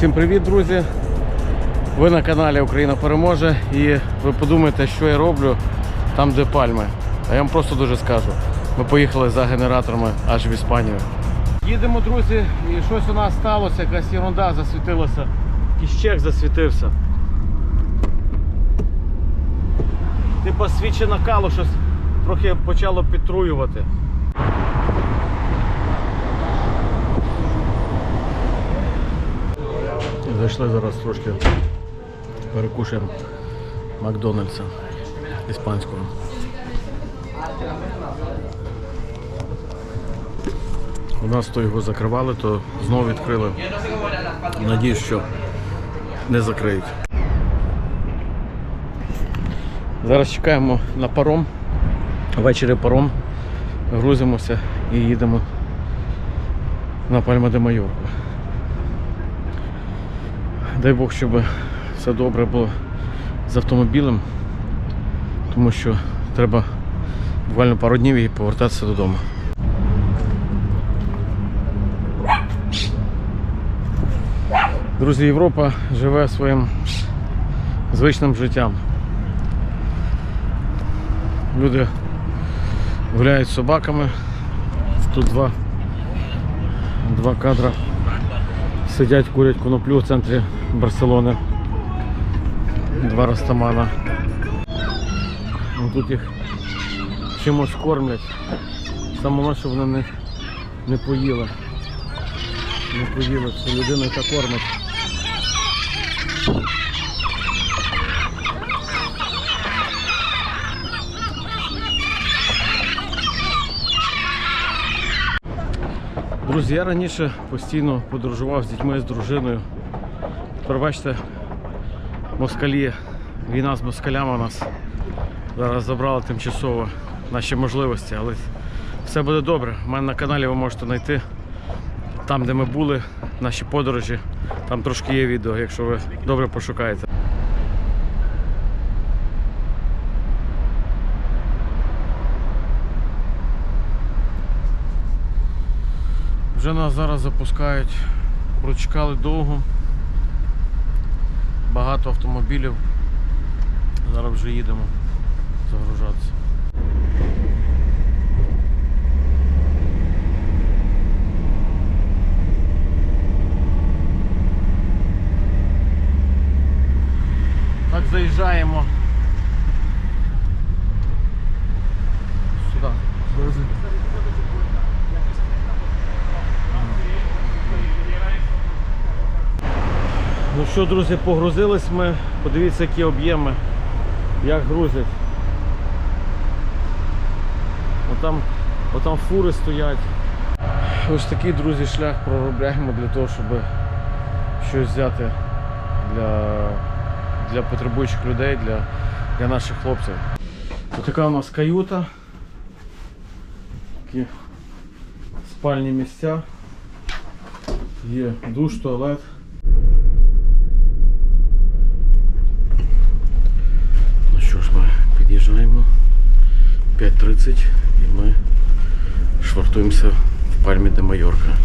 Всім привіт, друзі! Ви на каналі Україна переможе і ви подумаєте, що я роблю там, де пальми. А я вам просто дуже скажу. Ми поїхали за генераторами аж в Іспанію. Їдемо, друзі, і щось у нас сталося, якась ерунда засвітилася. Чек засвітився. Типа свічі накалу щось трохи почало підтруювати. Зайшли зараз трошки перекушаємо Макдональдса іспанського. У нас то його закривали, то знову відкрили. Надіюсь, що не закриють. Зараз чекаємо на паром. Ввечері паром. Грузимося і їдемо на Пальма де Майорку. Дай Бог, щоб все добре було з автомобілем, тому що треба буквально пару днів і повертатися додому. Друзі, Європа живе своїм звичним життям. Люди гуляють з собаками. Тут два, два кадра сидять, курять коноплю в центрі Барселони. Два растамана. Ну, Тут їх чимось кормлять. Саме, що вони не, не поїли. Не поїли, це людина яка кормить. Друзі, я раніше постійно подорожував з дітьми, з дружиною. Тепер бачите, москалі, війна з москалями нас зараз забрала тимчасово наші можливості, але все буде добре. У мене на каналі ви можете знайти там, де ми були, наші подорожі. Там трошки є відео, якщо ви добре пошукаєте. Вже нас зараз запускають, прочекали довго, багато автомобілів. Зараз вже їдемо загружатися. Так заїжджаємо. Сюди. Ну що, друзі, погрузились ми. Подивіться, які об'єми, як грузять. Отам, отам фури стоять. Ось такий, друзі, шлях проробляємо для того, щоб щось взяти для, для потребуючих людей, для, для наших хлопців. Ось така у нас каюта. Такі спальні місця. Є душ, туалет. Ну що ж, ми під'їжджаємо 5.30 і ми швартуємося в Пальмі де Майорка.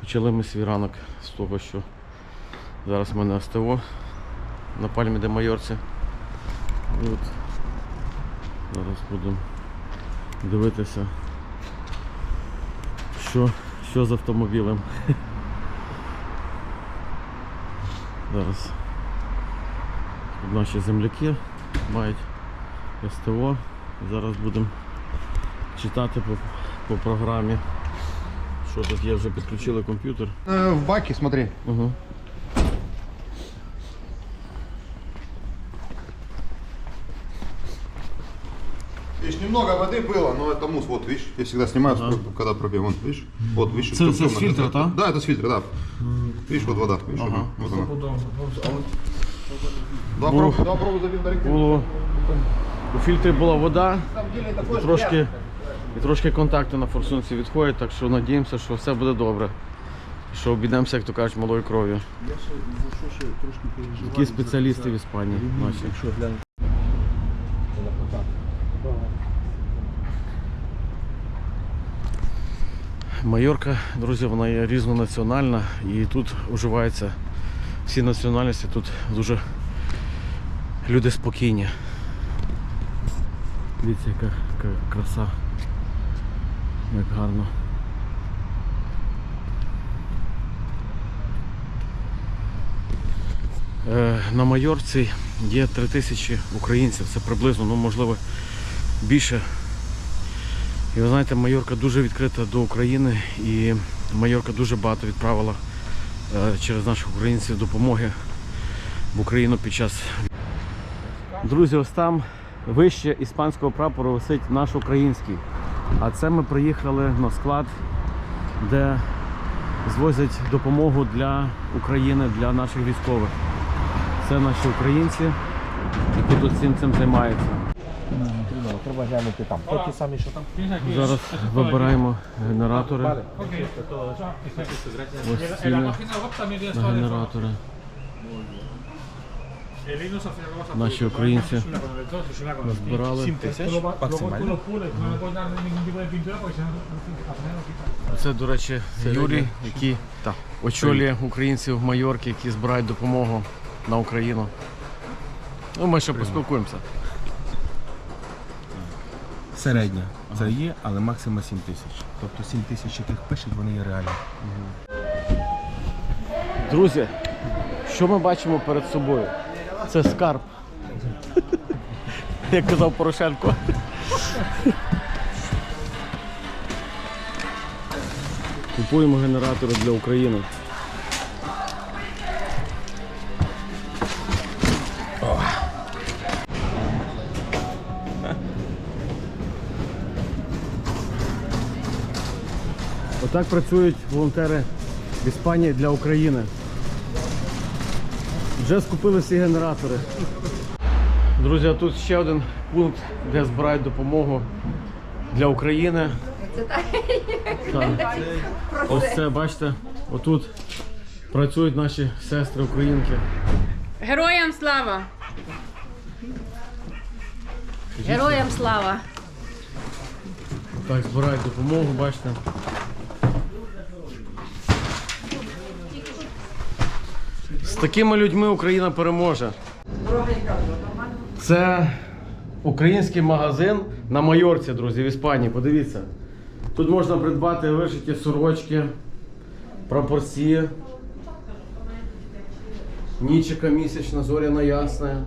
Почали ми свій ранок з того, що зараз в мене СТО на Пальмі де Майорці. І зараз будемо дивитися, що, що з автомобілем. Зараз наші земляки мають СТО. Зараз будемо читати по, по програмі. Що тут є, вже підключили комп'ютер. Э, В баке, смотри. Угу. Видишь, немного воды было, но это мусс, вот, видишь, я всегда снимаю, когда пробьем, вон, видишь, вот, видишь. Это- всё это с темно, фильтра, это- да? Да, это с фильтра, да. Видишь, вот вода, видишь, Ага. вот она. Вот она. Два провода, два провода винтарика. Було, у фільтрі була вода, На самом деле такой же трошки, і трошки контакти на форсунці відходять, так що надіємося, що все буде добре. Що обійдемося, як то кажуть, малою кров'ю. Такі спеціалісти в Іспанії наші. Майорка, друзі, вона є різнонаціональна і тут уживаються всі національності, тут дуже люди спокійні. Дивіться, яка, яка краса. Як гарно. Е, На Майорці є 3 тисячі українців, це приблизно, ну можливо більше. І ви знаєте, Майорка дуже відкрита до України і Майорка дуже багато відправила е, через наших українців допомоги в Україну під час. Друзі, ось там вище іспанського прапору висить наш український. А це ми приїхали на склад, де звозять допомогу для України, для наших військових. Це наші українці, які тут цим цим займаються. Треба глянути там. Ті самі, що там. Зараз вибираємо генератори. Ось ціни на генератори. Наші українці збирали. Quitas. Це, до речі, Юрій, який очолює українців в Майорці, які збирають допомогу на Україну. Ну, ми ще поспілкуємося. Середня. Це є, але максимум 7 тисяч. Тобто 7 тисяч, яких пишуть, вони є реальні. Друзі, що ми бачимо перед собою? Це скарб. Як казав Порошенко. Купуємо генератори для України. Отак працюють волонтери в Іспанії для України. Вже скупили всі генератори. Друзі, а тут ще один пункт, де збирають допомогу для України. Так. Ось це, бачите, отут працюють наші сестри українки. Героям слава! Героям слава! Так, збирають допомогу, бачите. З такими людьми Україна переможе. Це український магазин на Майорці, друзі, в Іспанії. Подивіться. Тут можна придбати вишиті сорочки, прапорці, нічика місячна, зоряна ясна.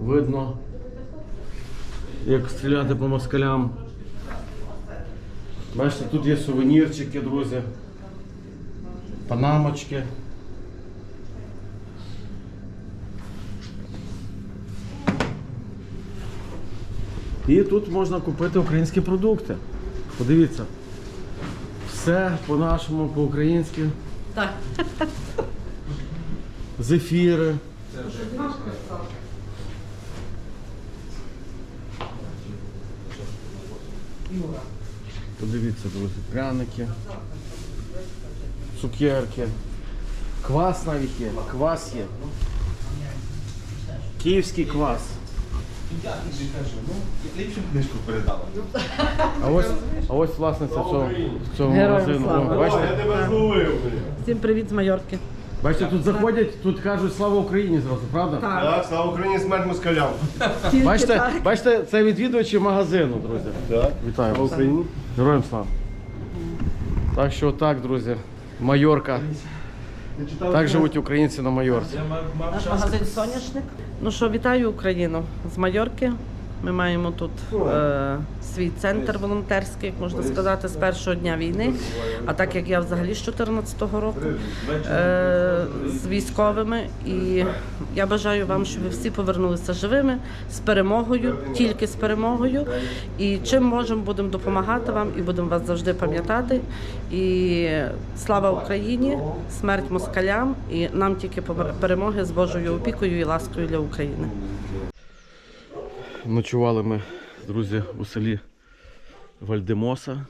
Видно, як стріляти по москалям. Бачите, тут є сувенірчики, друзі. Панамочки. І тут можна купити українські продукти. Подивіться. Все по-нашому, по-українськи. Так. Зефіри. Подивіться, друзі, пряники, цукерки, квас навіть є, квас є. Київський квас. А ось, а ось власниця цього, цього магазину. О, бачите? Всім привіт з Майорки. Бачите, тут заходять, тут кажуть слава Україні зразу, правда? Так, слава Україні, смерть москалям. Тільки Бачите, так. бачите, це відвідувачі магазину, друзі. Так. Вітаю вас. Героям слава. Так що так, друзі. Майорка. Так живуть українці на Майорці. Наш магазин Соняшник. Ну що, вітаю Україну з Майорки. Ми маємо тут е, свій центр волонтерський, як можна сказати, з першого дня війни. А так як я взагалі з 2014 року е, з військовими, і я бажаю вам, щоб ви всі повернулися живими з перемогою, тільки з перемогою. І чим можемо, будемо допомагати вам і будемо вас завжди пам'ятати. І слава Україні, смерть москалям, і нам тільки перемоги з Божою опікою і ласкою для України. Ночували ми, друзі, у селі Вальдемоса.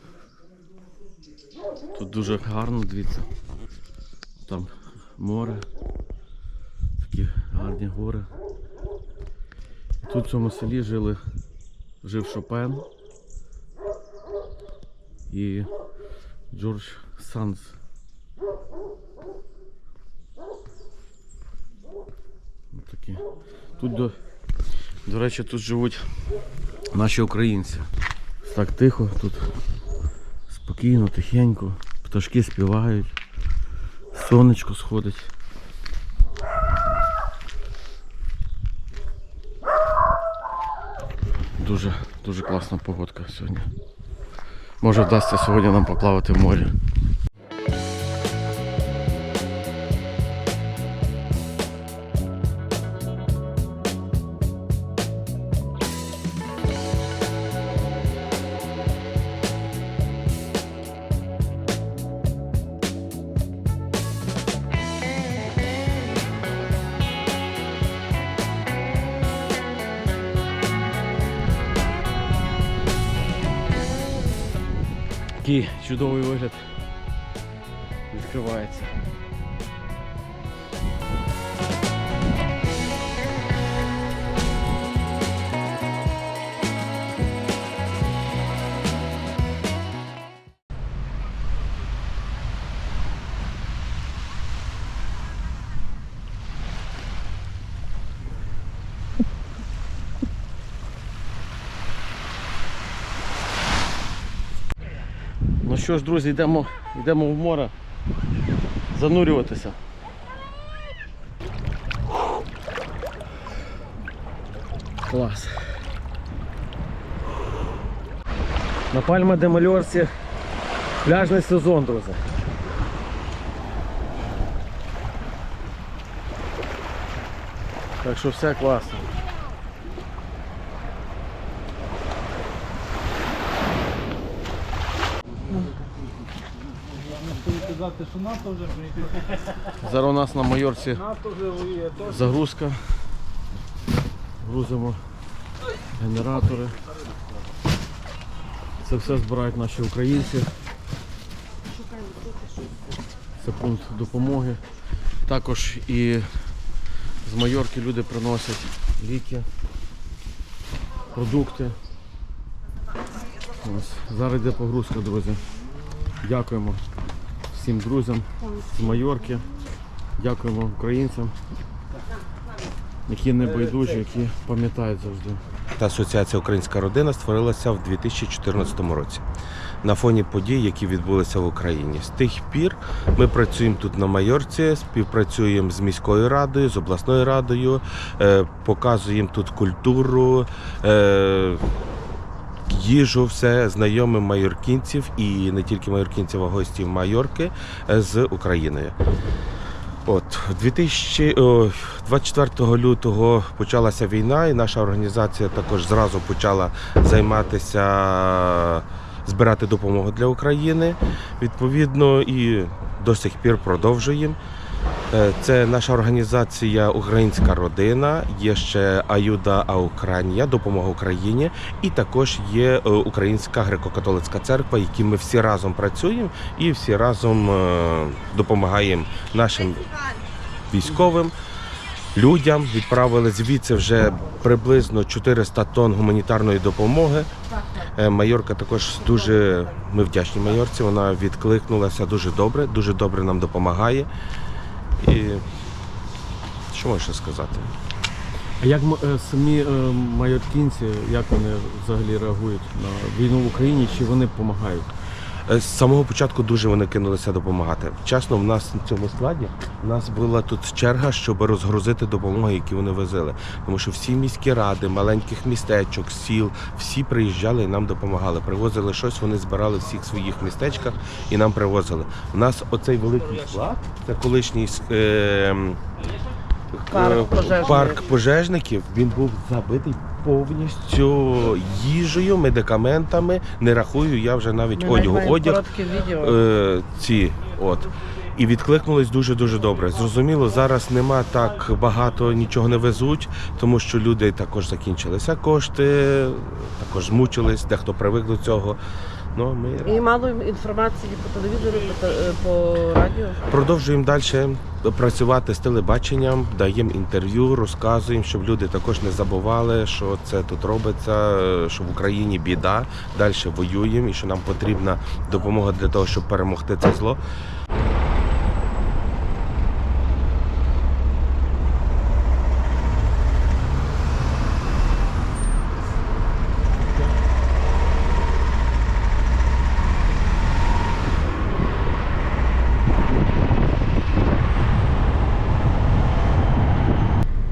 Тут дуже гарно, дивіться. Там море, такі гарні гори. Тут в цьому селі жили, жив Шопен. І Джордж Санс. Такі. Тут до, до речі, тут живуть наші українці. Так тихо, тут спокійно, тихенько, пташки співають, сонечко сходить. Дуже, дуже класна погодка сьогодні. Може вдасться сьогодні нам поплавати в морі. Чудовий вигляд відкривається. Що ж, друзі, йдемо, йдемо в море занурюватися. Клас. На Пальма де Мальорсі пляжний сезон, друзі. Так що все класно. Сказати, що НАТО вже Зараз у нас на Майорці НАТО вже воює. Загрузка. Грузимо генератори. Це все збирають наші українці. Це пункт допомоги. Також і з Майорки люди приносять ліки, продукти. Ось. Зараз йде погрузка, друзі. Дякуємо всім друзям з Майорки. Дякуємо українцям, які не байдужі, які пам'ятають завжди. Та асоціація Українська родина створилася в 2014 році на фоні подій, які відбулися в Україні. З тих пір ми працюємо тут на Майорці, співпрацюємо з міською радою, з обласною радою, е, показуємо тут культуру. Їжу, все знайомим майоркінців і не тільки майоркінців, а гостів Майорки е, з Україною. От 2000, о, 24 лютого почалася війна, і наша організація також зразу почала займатися збирати допомогу для України. Відповідно, і до сих пір продовжуємо. Е, Це наша організація Українська родина, є ще Аюда Аукранія, допомога Україні, і також є е, Українська греко-католицька церква, які ми всі разом працюємо і всі разом е, допомагаємо нашим військовим. Людям відправили звідси вже приблизно 400 тонн гуманітарної допомоги. Майорка також дуже ми вдячні майорці. Вона відкликнулася дуже добре, дуже добре нам допомагає. І що можна сказати? А як е, самі е, майоркінці, як вони взагалі реагують на війну в Україні, чи вони допомагають? Е, З самого початку дуже вони кинулися допомагати. Чесно, в нас на цьому складі у нас була тут черга, щоб розгрузити допомогу, які вони возили. Тому що всі міські ради, маленьких містечок, сіл, всі приїжджали і нам допомагали. Привозили щось, вони збирали в всіх своїх містечках і нам привозили. У нас оцей великий склад, це колишній е, Парк е, пожежників. парк пожежників. Він був забитий повністю їжею, медикаментами. Не рахую, я вже навіть Ми одягу. Одяг е, ці от. і відкликнулись дуже дуже добре. Зрозуміло, зараз нема так багато, нічого не везуть, тому що люди також закінчилися кошти, також змучились, дехто привик до цього. Ну ми І мало інформації по телевізору, по, е, по радіо. Продовжуємо далі працювати з телебаченням, даємо інтерв'ю, розказуємо, щоб люди також не забували, що це тут робиться, що в Україні біда, далі воюємо і що нам потрібна допомога для того, щоб перемогти це зло.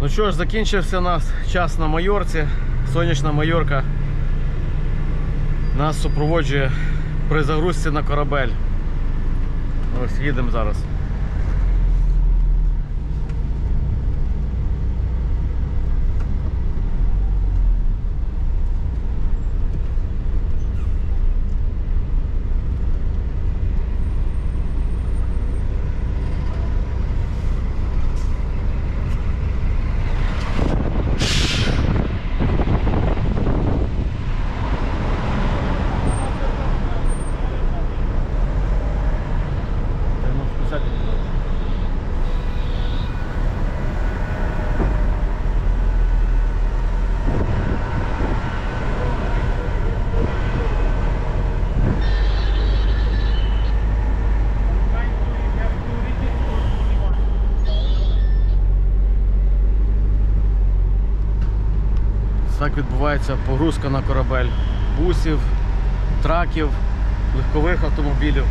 Ну що ж, закінчився нас час на Майорці. Сонячна Майорка нас супроводжує при загрузці на корабель. Ось їдемо зараз. Так відбувається погрузка на корабель бусів, траків, легкових автомобілів.